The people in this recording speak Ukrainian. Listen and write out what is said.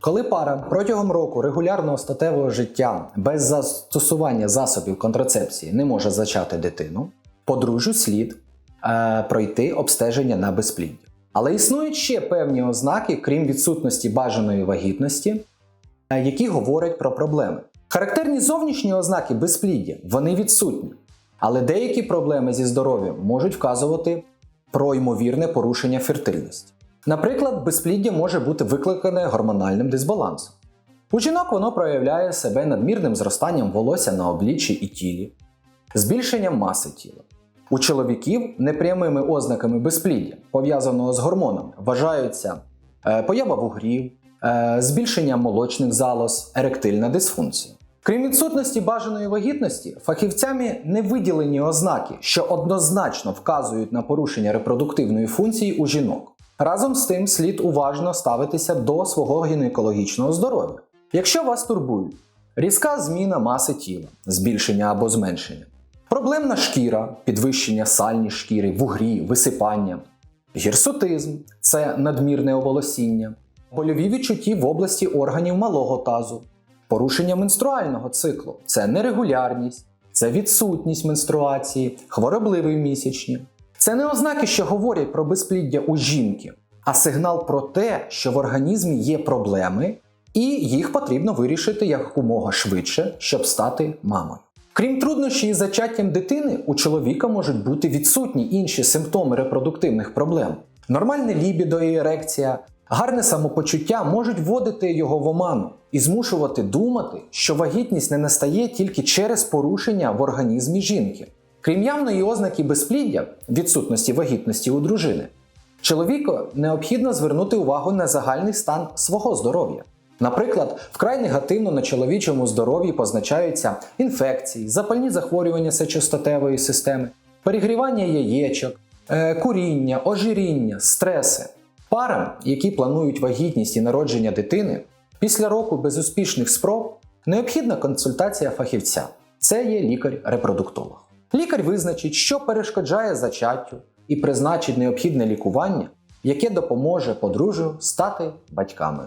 Коли пара протягом року регулярного статевого життя без застосування засобів контрацепції не може зачати дитину, подружжю слід е, пройти обстеження на безпліддя. Але існують ще певні ознаки, крім відсутності бажаної вагітності, е, які говорять про проблеми. Характерні зовнішні ознаки безпліддя вони відсутні, але деякі проблеми зі здоров'ям можуть вказувати про ймовірне порушення фертильності. Наприклад, безпліддя може бути викликане гормональним дисбалансом. У жінок воно проявляє себе надмірним зростанням волосся на обличчі і тілі, збільшенням маси тіла. У чоловіків непрямими ознаками безпліддя, пов'язаного з гормонами, вважаються е, поява вугрів, е, збільшення молочних залоз, еректильна дисфункція. Крім відсутності бажаної вагітності, фахівцями не виділені ознаки, що однозначно вказують на порушення репродуктивної функції у жінок. Разом з тим слід уважно ставитися до свого гінекологічного здоров'я. Якщо вас турбують різка зміна маси тіла, збільшення або зменшення, проблемна шкіра, підвищення сальні шкіри, вугрі, висипання, гірсутизм це надмірне оволосіння, больові відчутті в області органів малого тазу, порушення менструального циклу це нерегулярність, це відсутність менструації, хворобливі місячні. Це не ознаки, що говорять про безпліддя у жінки, а сигнал про те, що в організмі є проблеми, і їх потрібно вирішити якомога швидше, щоб стати мамою. Крім труднощів із зачаттям дитини, у чоловіка можуть бути відсутні інші симптоми репродуктивних проблем. Нормальне лібідо і ерекція, гарне самопочуття можуть вводити його в оману і змушувати думати, що вагітність не настає тільки через порушення в організмі жінки. Крім явної ознаки безпліддя, відсутності вагітності у дружини, чоловіку необхідно звернути увагу на загальний стан свого здоров'я. Наприклад, вкрай негативно на чоловічому здоров'ї позначаються інфекції, запальні захворювання сечостатевої системи, перегрівання яєчок, е, куріння, ожиріння, стреси. Парам, які планують вагітність і народження дитини, після року безуспішних спроб необхідна консультація фахівця. Це є лікар-репродуктолог. Лікар визначить, що перешкоджає зачаттю, і призначить необхідне лікування, яке допоможе подружжю стати батьками.